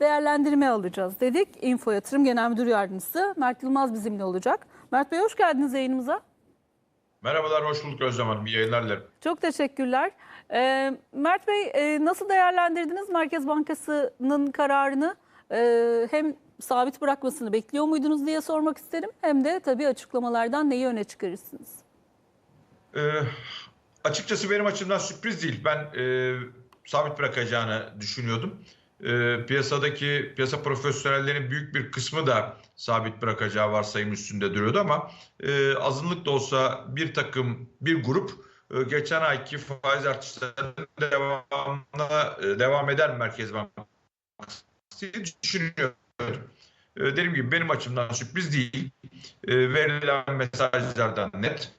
değerlendirme alacağız dedik. Info Yatırım Genel Müdür Yardımcısı Mert Yılmaz bizimle olacak. Mert Bey hoş geldiniz yayınımıza. Merhabalar, hoş bulduk Özlem Hanım. İyi yayınlar dilerim. Çok teşekkürler. Ee, Mert Bey e, nasıl değerlendirdiniz Merkez Bankası'nın kararını? Ee, hem sabit bırakmasını bekliyor muydunuz diye sormak isterim. Hem de tabii açıklamalardan neyi öne çıkarırsınız? Ee, açıkçası benim açımdan sürpriz değil. Ben e, sabit bırakacağını düşünüyordum. E, piyasadaki piyasa profesyonellerinin büyük bir kısmı da sabit bırakacağı varsayım üstünde duruyordu ama e, azınlık da olsa bir takım bir grup e, geçen ayki faiz artışlarının devamına e, devam eder Merkez Bankası düşünüyorum. E, dediğim gibi benim açımdan sürpriz değil. E, verilen mesajlardan net.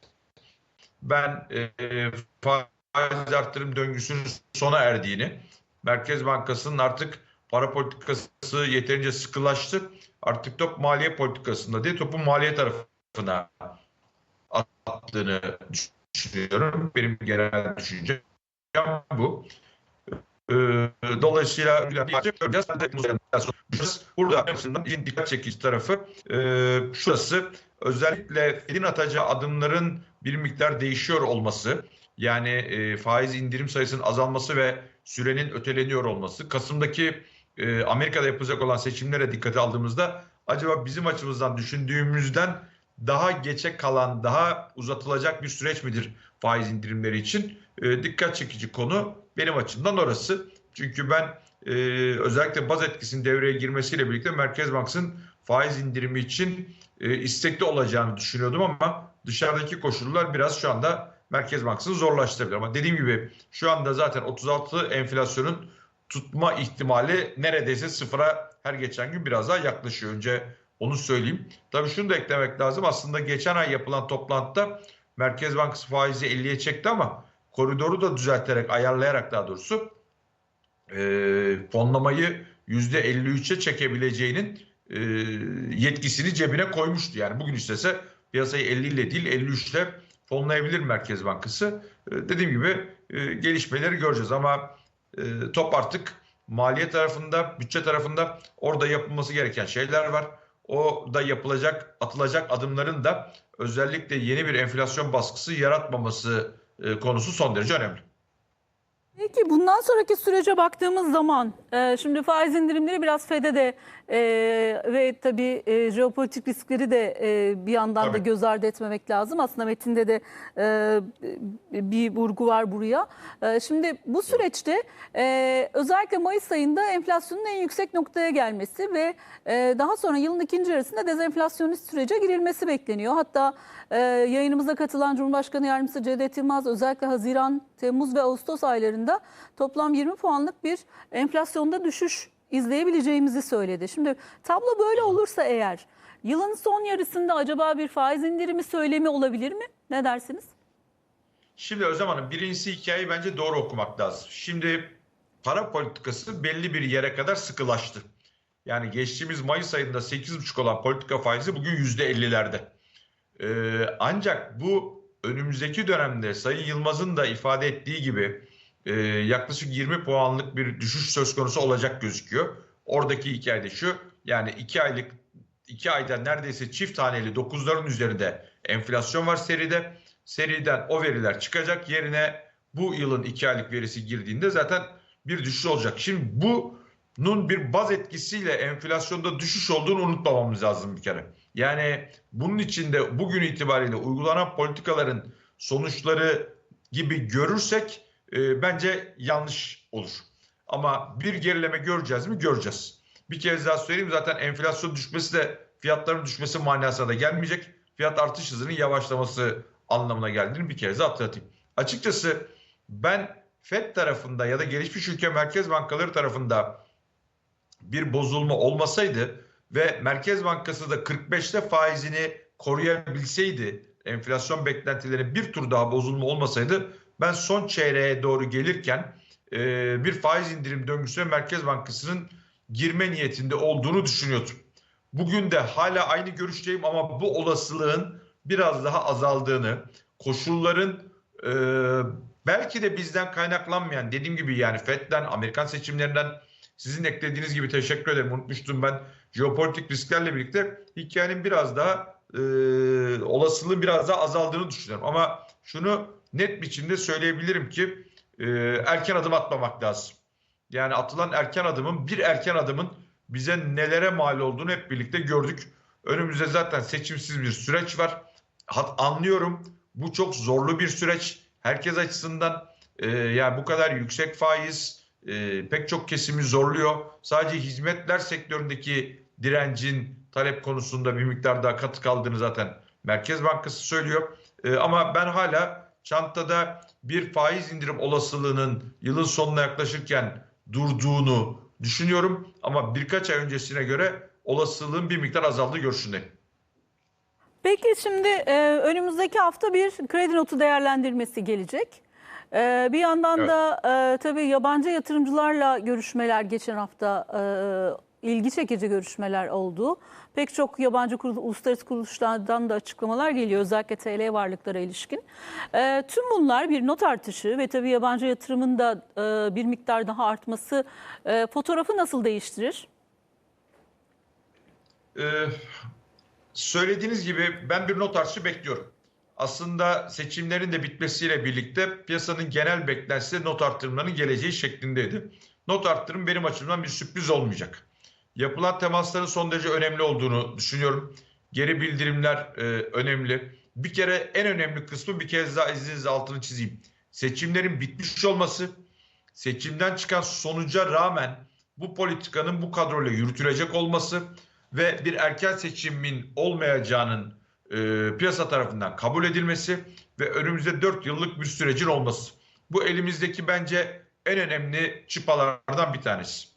Ben e, faiz artırım döngüsünün sona erdiğini, Merkez Bankası'nın artık para politikası yeterince sıkılaştı. Artık top maliye politikasında değil, topu maliye tarafına attığını düşünüyorum. Benim genel düşüncem bu. Ee, Dolayısıyla burada işin dikkat çekici tarafı e, şurası özellikle Fed'in atacağı adımların bir miktar değişiyor olması yani e, faiz indirim sayısının azalması ve sürenin öteleniyor olması Kasım'daki e, Amerika'da yapılacak olan seçimlere dikkate aldığımızda acaba bizim açımızdan düşündüğümüzden daha geçe kalan, daha uzatılacak bir süreç midir faiz indirimleri için? E, dikkat çekici konu benim açımdan orası. Çünkü ben e, özellikle baz etkisinin devreye girmesiyle birlikte Merkez Bankası'nın faiz indirimi için e, istekli olacağını düşünüyordum ama dışarıdaki koşullar biraz şu anda Merkez Bankası'nı zorlaştırabilir. Ama dediğim gibi şu anda zaten 36 enflasyonun tutma ihtimali neredeyse sıfıra her geçen gün biraz daha yaklaşıyor. Önce onu söyleyeyim. Tabii şunu da eklemek lazım. Aslında geçen ay yapılan toplantıda Merkez Bankası faizi 50'ye çekti ama koridoru da düzelterek, ayarlayarak daha doğrusu e, fonlamayı %53'e çekebileceğinin e, yetkisini cebine koymuştu. Yani bugün istese piyasayı 50 ile değil 53 ile fonlayabilir Merkez Bankası. E, dediğim gibi e, gelişmeleri göreceğiz ama e, top artık maliye tarafında, bütçe tarafında orada yapılması gereken şeyler var. O da yapılacak, atılacak adımların da özellikle yeni bir enflasyon baskısı yaratmaması e, konusu son derece önemli. Peki bundan sonraki sürece baktığımız zaman e, şimdi faiz indirimleri biraz FED'e de e, ve tabii e, jeopolitik riskleri de e, bir yandan da Tabii. göz ardı etmemek lazım. Aslında metinde de e, bir vurgu var buraya. E, şimdi bu süreçte e, özellikle Mayıs ayında enflasyonun en yüksek noktaya gelmesi ve e, daha sonra yılın ikinci yarısında dezenflasyonist sürece girilmesi bekleniyor. Hatta e, yayınımıza katılan Cumhurbaşkanı Yardımcısı Cevdet Yılmaz özellikle Haziran, Temmuz ve Ağustos aylarında toplam 20 puanlık bir enflasyonda düşüş izleyebileceğimizi söyledi. Şimdi tablo böyle olursa eğer yılın son yarısında acaba bir faiz indirimi söylemi olabilir mi? Ne dersiniz? Şimdi Özlem Hanım birincisi hikayeyi bence doğru okumak lazım. Şimdi para politikası belli bir yere kadar sıkılaştı. Yani geçtiğimiz Mayıs ayında 8,5 olan politika faizi bugün %50'lerde. Ee, ancak bu önümüzdeki dönemde Sayın Yılmaz'ın da ifade ettiği gibi e, yaklaşık 20 puanlık bir düşüş söz konusu olacak gözüküyor. Oradaki hikaye de şu yani 2 aylık 2 ayda neredeyse çift taneli 9'ların üzerinde enflasyon var seride. Seriden o veriler çıkacak yerine bu yılın 2 aylık verisi girdiğinde zaten bir düşüş olacak. Şimdi bunun bir baz etkisiyle enflasyonda düşüş olduğunu unutmamamız lazım bir kere. Yani bunun içinde bugün itibariyle uygulanan politikaların sonuçları gibi görürsek e, bence yanlış olur. Ama bir gerileme göreceğiz mi? Göreceğiz. Bir kez daha söyleyeyim zaten enflasyon düşmesi de fiyatların düşmesi manasına da gelmeyecek. Fiyat artış hızının yavaşlaması anlamına geldiğini bir kez daha hatırlatayım. Açıkçası ben FED tarafında ya da gelişmiş ülke merkez bankaları tarafında bir bozulma olmasaydı ve Merkez Bankası da 45'te faizini koruyabilseydi, enflasyon beklentilerinin bir tur daha bozulma olmasaydı ben son çeyreğe doğru gelirken e, bir faiz indirim döngüsüne Merkez Bankası'nın girme niyetinde olduğunu düşünüyordum. Bugün de hala aynı görüşteyim ama bu olasılığın biraz daha azaldığını, koşulların e, belki de bizden kaynaklanmayan dediğim gibi yani FED'den, Amerikan seçimlerinden sizin eklediğiniz gibi teşekkür ederim. Unutmuştum ben jeopolitik risklerle birlikte hikayenin biraz daha e, olasılığın biraz daha azaldığını düşünüyorum. Ama şunu net biçimde söyleyebilirim ki e, erken adım atmamak lazım. Yani atılan erken adımın bir erken adımın bize nelere mal olduğunu hep birlikte gördük. Önümüzde zaten seçimsiz bir süreç var. Hat, anlıyorum bu çok zorlu bir süreç. Herkes açısından e, yani bu kadar yüksek faiz e, pek çok kesimi zorluyor. Sadece hizmetler sektöründeki direncin talep konusunda bir miktar daha katı kaldığını zaten Merkez Bankası söylüyor. E, ama ben hala çantada bir faiz indirim olasılığının yılın sonuna yaklaşırken durduğunu düşünüyorum. Ama birkaç ay öncesine göre olasılığın bir miktar azaldığı görüşündeyim. Peki şimdi e, önümüzdeki hafta bir kredi notu değerlendirmesi gelecek. E, bir yandan Evet. da e, tabii yabancı yatırımcılarla görüşmeler geçen hafta e, ilgi çekici görüşmeler oldu. Pek çok yabancı kurul, uluslararası kuruluşlardan da açıklamalar geliyor özellikle TL varlıklara ilişkin. E, tüm bunlar bir not artışı ve tabii yabancı yatırımın da e, bir miktar daha artması e, fotoğrafı nasıl değiştirir? Ee, söylediğiniz gibi ben bir not artışı bekliyorum. Aslında seçimlerin de bitmesiyle birlikte piyasanın genel beklentisi not artırımlarının geleceği şeklindeydi. Not artırım benim açımdan bir sürpriz olmayacak. Yapılan temasların son derece önemli olduğunu düşünüyorum. Geri bildirimler e, önemli. Bir kere en önemli kısmı bir kez daha izninizle altını çizeyim. Seçimlerin bitmiş olması, seçimden çıkan sonuca rağmen bu politikanın bu kadroyla yürütülecek olması ve bir erken seçimin olmayacağının e, piyasa tarafından kabul edilmesi ve önümüzde 4 yıllık bir sürecin olması. Bu elimizdeki bence en önemli çıpalardan bir tanesi.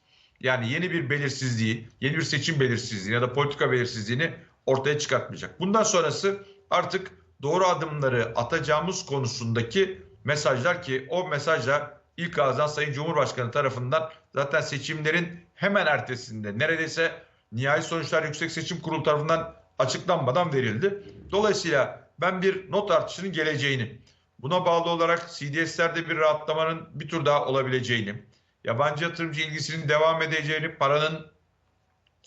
Yani yeni bir belirsizliği, yeni bir seçim belirsizliği ya da politika belirsizliğini ortaya çıkartmayacak. Bundan sonrası artık doğru adımları atacağımız konusundaki mesajlar ki o mesajlar ilk ağızdan Sayın Cumhurbaşkanı tarafından zaten seçimlerin hemen ertesinde neredeyse nihai sonuçlar Yüksek Seçim Kurulu tarafından açıklanmadan verildi. Dolayısıyla ben bir not artışının geleceğini, buna bağlı olarak CDS'lerde bir rahatlamanın bir tur daha olabileceğini, yabancı yatırımcı ilgisinin devam edeceğini, paranın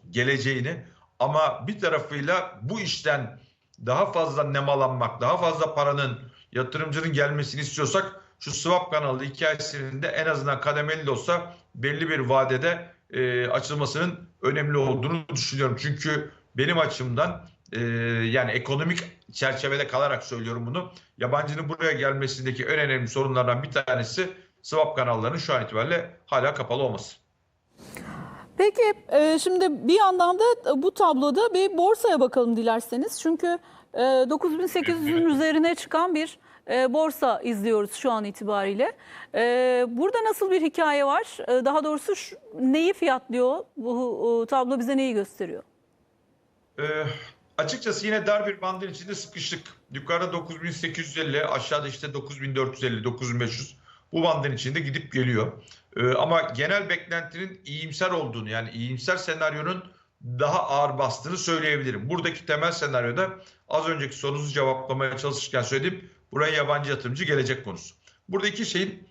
geleceğini ama bir tarafıyla bu işten daha fazla nemalanmak, daha fazla paranın yatırımcının gelmesini istiyorsak şu swap kanalı hikayesinin de en azından kademeli de olsa belli bir vadede e, açılmasının önemli olduğunu düşünüyorum. Çünkü benim açımdan e, yani ekonomik çerçevede kalarak söylüyorum bunu. Yabancının buraya gelmesindeki en önemli sorunlardan bir tanesi swap kanallarının şu an itibariyle hala kapalı olması. Peki e, şimdi bir yandan da bu tabloda bir borsaya bakalım dilerseniz. Çünkü e, 9800'ün üzerine çıkan bir e, borsa izliyoruz şu an itibariyle. E, burada nasıl bir hikaye var? E, daha doğrusu neyi fiyatlıyor? Bu tablo bize neyi gösteriyor? Ee, açıkçası yine dar bir bandın içinde sıkıştık. Yukarıda 9850, aşağıda işte 9450, 9500 bu bandın içinde gidip geliyor. Ee, ama genel beklentinin iyimser olduğunu yani iyimser senaryonun daha ağır bastığını söyleyebilirim. Buradaki temel senaryoda az önceki sorunuzu cevaplamaya çalışırken söylediğim buraya yabancı yatırımcı gelecek konusu. Burada iki şeyin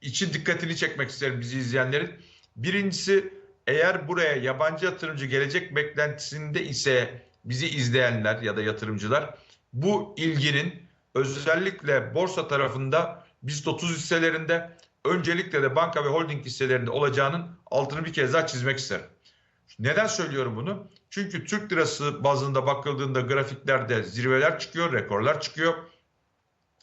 için dikkatini çekmek isterim bizi izleyenlerin. Birincisi eğer buraya yabancı yatırımcı gelecek beklentisinde ise bizi izleyenler ya da yatırımcılar bu ilginin özellikle borsa tarafında BIST 30 hisselerinde öncelikle de banka ve holding hisselerinde olacağının altını bir kez daha çizmek isterim. Neden söylüyorum bunu? Çünkü Türk lirası bazında bakıldığında grafiklerde zirveler çıkıyor, rekorlar çıkıyor.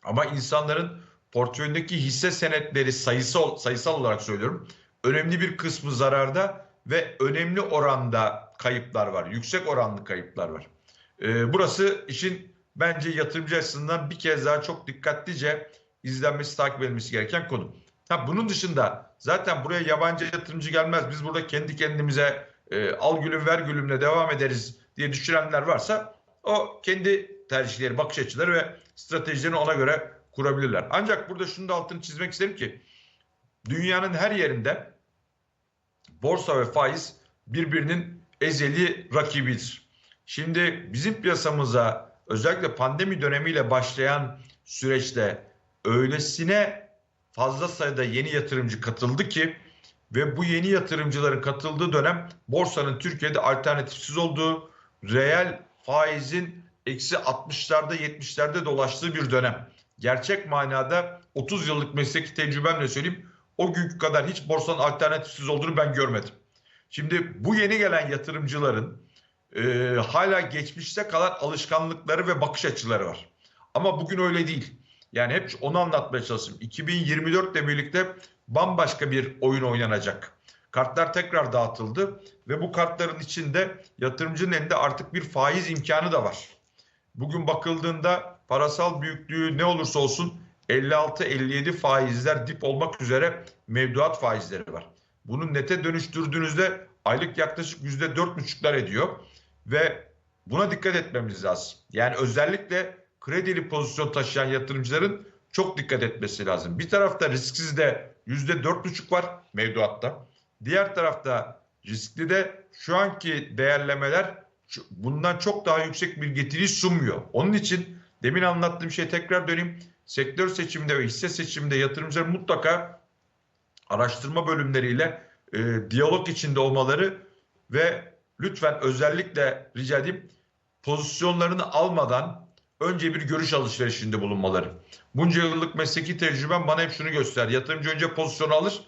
Ama insanların portföyündeki hisse senetleri sayısı, sayısal olarak söylüyorum. Önemli bir kısmı zararda ve önemli oranda kayıplar var. Yüksek oranlı kayıplar var. Ee, burası işin bence yatırımcı açısından bir kez daha çok dikkatlice izlenmesi, takip edilmesi gereken konu. Ha, bunun dışında zaten buraya yabancı yatırımcı gelmez. Biz burada kendi kendimize e, al gülüm ver gülümle devam ederiz diye düşünenler varsa o kendi tercihleri, bakış açıları ve stratejilerini ona göre kurabilirler. Ancak burada şunu da altını çizmek isterim ki dünyanın her yerinde borsa ve faiz birbirinin ezeli rakibidir. Şimdi bizim piyasamıza özellikle pandemi dönemiyle başlayan süreçte öylesine fazla sayıda yeni yatırımcı katıldı ki ve bu yeni yatırımcıların katıldığı dönem borsanın Türkiye'de alternatifsiz olduğu, reel faizin eksi 60'larda 70'lerde dolaştığı bir dönem. Gerçek manada 30 yıllık mesleki tecrübemle söyleyeyim o günkü kadar hiç borsanın alternatifsiz olduğunu ben görmedim. Şimdi bu yeni gelen yatırımcıların e, hala geçmişte kalan alışkanlıkları ve bakış açıları var. Ama bugün öyle değil. Yani hep onu anlatmaya çalıştım. 2024 ile birlikte bambaşka bir oyun oynanacak. Kartlar tekrar dağıtıldı ve bu kartların içinde yatırımcının elinde artık bir faiz imkanı da var. Bugün bakıldığında parasal büyüklüğü ne olursa olsun 56-57 faizler dip olmak üzere mevduat faizleri var. Bunu nete dönüştürdüğünüzde aylık yaklaşık %4,5'lar ediyor ve buna dikkat etmemiz lazım. Yani özellikle kredili pozisyon taşıyan yatırımcıların çok dikkat etmesi lazım. Bir tarafta risksiz de %4,5 var mevduatta. Diğer tarafta riskli de şu anki değerlemeler bundan çok daha yüksek bir getiri sunmuyor. Onun için demin anlattığım şey tekrar döneyim. Sektör seçiminde ve hisse seçiminde yatırımcılar mutlaka araştırma bölümleriyle e, diyalog içinde olmaları ve lütfen özellikle rica edeyim pozisyonlarını almadan önce bir görüş alışverişinde bulunmaları. Bunca yıllık mesleki tecrübem bana hep şunu göster. Yatırımcı önce pozisyonu alır,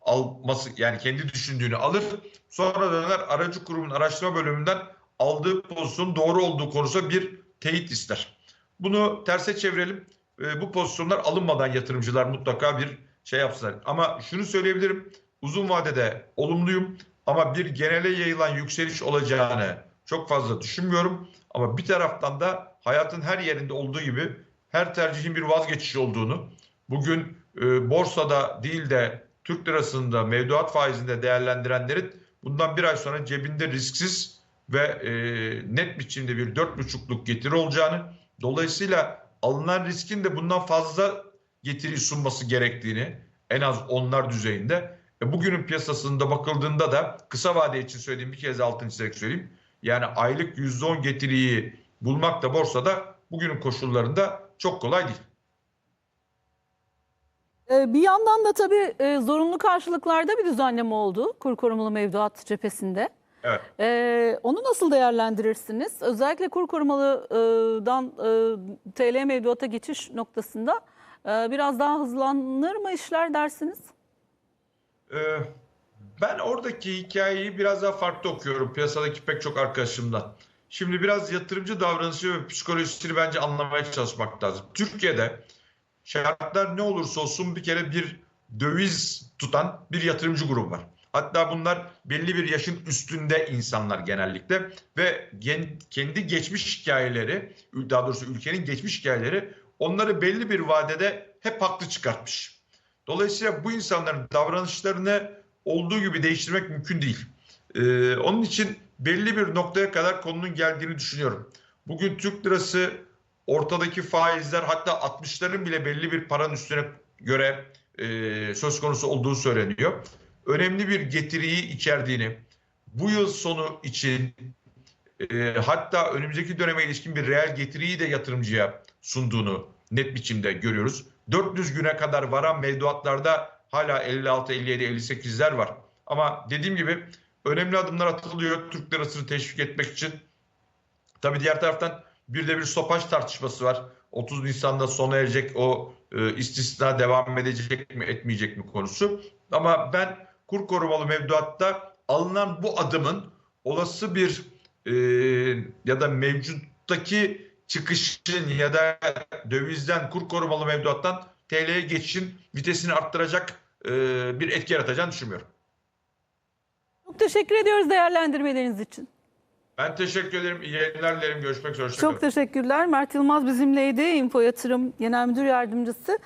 alması yani kendi düşündüğünü alır. Sonra döner aracı kurumun araştırma bölümünden aldığı pozisyonun doğru olduğu konusunda bir teyit ister. Bunu terse çevirelim. E, bu pozisyonlar alınmadan yatırımcılar mutlaka bir şey yapsınlar. Ama şunu söyleyebilirim. Uzun vadede olumluyum ama bir genele yayılan yükseliş olacağını çok fazla düşünmüyorum. Ama bir taraftan da hayatın her yerinde olduğu gibi her tercihin bir vazgeçiş olduğunu, bugün e, borsada değil de Türk lirasında mevduat faizinde değerlendirenlerin bundan bir ay sonra cebinde risksiz ve e, net biçimde bir dört buçukluk getiri olacağını, dolayısıyla alınan riskin de bundan fazla getiri sunması gerektiğini en az onlar düzeyinde. E, bugünün piyasasında bakıldığında da kısa vade için söylediğim bir kez altını çizerek söyleyeyim. Yani aylık %10 getiriyi bulmak da borsada bugünün koşullarında çok kolay değil. Ee, Bir yandan da tabii e, zorunlu karşılıklarda bir düzenleme oldu kur korumalı mevduat cephesinde. Evet. Ee, onu nasıl değerlendirirsiniz? Özellikle kur korumalıdan e, TL mevduata geçiş noktasında e, biraz daha hızlanır mı işler dersiniz? Ee, ben oradaki hikayeyi biraz daha farklı okuyorum piyasadaki pek çok arkadaşımdan. Şimdi biraz yatırımcı davranışı ve psikolojisini bence anlamaya çalışmak lazım. Türkiye'de şartlar ne olursa olsun bir kere bir döviz tutan bir yatırımcı grubu var. Hatta bunlar belli bir yaşın üstünde insanlar genellikle ve kendi geçmiş hikayeleri, daha doğrusu ülkenin geçmiş hikayeleri onları belli bir vadede hep haklı çıkartmış. Dolayısıyla bu insanların davranışlarını olduğu gibi değiştirmek mümkün değil. Ee, onun için belli bir noktaya kadar konunun geldiğini düşünüyorum. Bugün Türk lirası ortadaki faizler hatta 60'ların bile belli bir paranın üstüne göre e, söz konusu olduğu söyleniyor. Önemli bir getiriyi içerdiğini, bu yıl sonu için e, hatta önümüzdeki döneme ilişkin bir reel getiriyi de yatırımcıya sunduğunu net biçimde görüyoruz. 400 güne kadar varan mevduatlarda hala 56, 57, 58'ler var. Ama dediğim gibi önemli adımlar atılıyor Türk lirasını teşvik etmek için. Tabii diğer taraftan bir de bir stopaj tartışması var. 30 Nisan'da sona erecek o e, istisna devam edecek mi etmeyecek mi konusu. Ama ben kur korumalı mevduatta alınan bu adımın olası bir e, ya da mevcuttaki çıkışın ya da dövizden kur korumalı mevduattan TL'ye geçişin vitesini arttıracak e, bir etki yaratacağını düşünmüyorum. Teşekkür ediyoruz değerlendirmeleriniz için. Ben teşekkür ederim. İyi yayınlar dilerim. Görüşmek üzere. Çok teşekkürler. Mert Yılmaz bizimleydi. Info Yatırım Genel Müdür Yardımcısı.